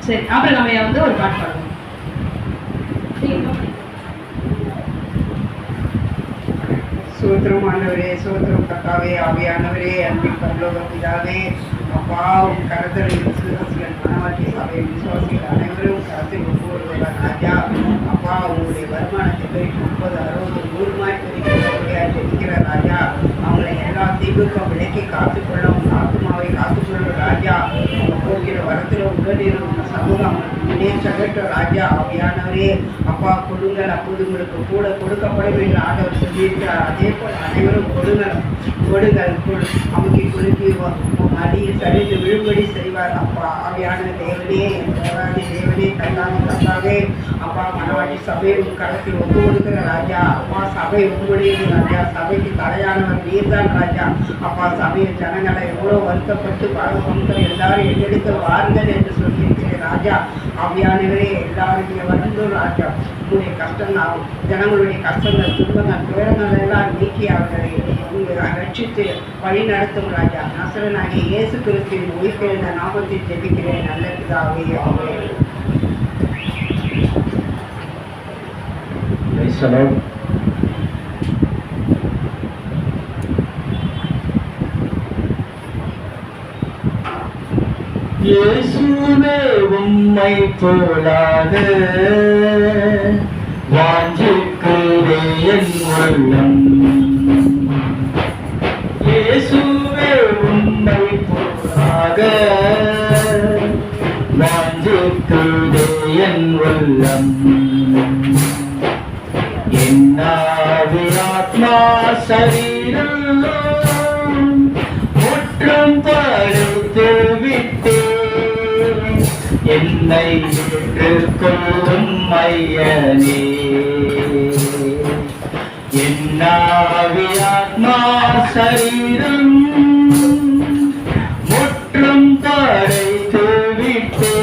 சரி அப்புறம் நம்ம வந்து ஒரு பாட்டு பாடுவோம். சோத்திரம் ஆண்டவரே சோத்திரம் கத்தாவே ஆவியானவரே அன்பின் பரலோக பிதாவே அப்பா உன் கருத்தரை விசுவாசிகள் மனவாட்டி சபை விசுவாசிகள் அனைவரும் கருத்தில் ஒப்புவருவதால் ராஜா அப்பா உங்களுடைய வருமானத்தை பெருக்கி முப்பது அறுபது நூறுமாய் பெருக்கிறபடியா ஜெபிக்கிற ராஜா அவங்களை எல்லா தீவுக்கும் விலக்கி காத்துக்கொள்ளும் ஆத்மாவை காத்துக்கொள்ளும் ராஜா அவங்க போகிற வரத்தில் சமூகம் இணைய ராஜா ஆவியானவரே அப்பா கொடுங்கள் அப்போது உங்களுக்கு கூட கொடுக்கப்படும் என்று ஆண்டவர் சொல்லியிருக்கிறார். அதே போல் அனைவரும் கொடுங்கள் கொடுங்கள் கொடு. அமுக்கி குலுக்கி அடியில் சரிந்து விழும்படி செய்வார். அப்பா ஆவியான தேவனே என் தேவனே கல்லாமி கத்தாவே அப்பா மனவாட்டி சபையை உன் களத்தில் ஒப்பு கொடுக்கிற ராஜா. அப்பா சபை உங்களுடையது ராஜா. சபைக்கு தலையானவர் நீர்தான் ராஜா. அப்பா சபையின் ஜனங்களை எவ்வளோ வருத்தப்பட்டு பாதுகாப்பு எல்லாரும் எங்கெடுத்து வாருங்கள் என்று சொல்லியிருக்கிறேன் ராஜா. ஆவியானவரே எல்லாருடைய இங்கே வந்து ராஜா. உங்களுடைய கஷ்டம் ஜனங்களுடைய கஷ்டங்கள் துன்பங்கள் துயரங்கள் எல்லாம் நீக்கி அவர்களை இங்கு ரட்சித்து வழி நடத்தும் ராஜா. நசரனாகிய இயேசு கிறிஸ்துவின் உயிர்த்தெழுந்த நாமத்தில் ஜெபிக்கிறேன். நல்ல பிதாவே ஆமென். இயேசுவே உம்மை போலாக. வாஞ்சிக்கிறே என் உள்ளம். இயேசுவே உம்மை போலாக. வாஞ்சிக்கிறே என் உள்ளம். என்னாவி ஆத்மா சரீரம் முற்றும் படுத்து என்னை ஏற்றுக்கொள்ளும் மையனே என்னாவி சரீரம் முற்றும் படைத்து விட்டே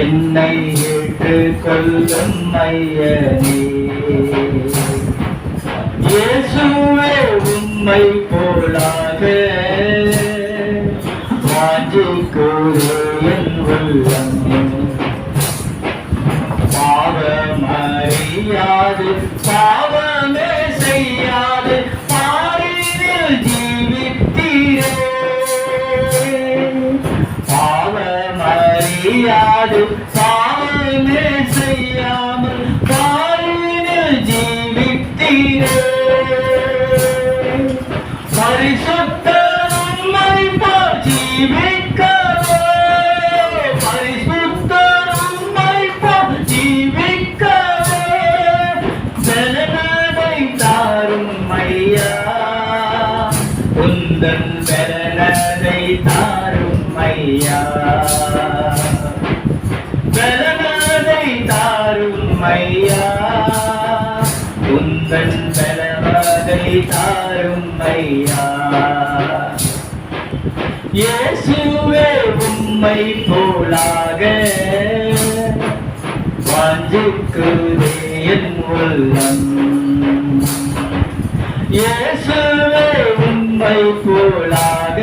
என்னை ஏற்றுக்கொள்ளும் மையனே இயேசுவே உம்மை போலாக. வாஞ்சிக்கிறே செய்யாது பாவமே செய்யாது பாரினில் ஜீவித்தீரே. பாவமறியாது உந்தன் ஜனநாதை தாரும் ஐயா ஜனநாதை தாரும் ஐயா உந்தன் பெறவதை தாரும் ஐயா இயேசுவே உம்மை போலாக வாஞ்சிக்குதே என் உள்ளம். இயேசுவே உம்மை போலாக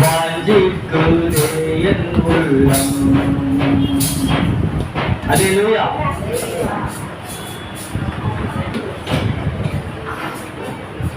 வாஞ்சிக்குதே என் உள்ளம்.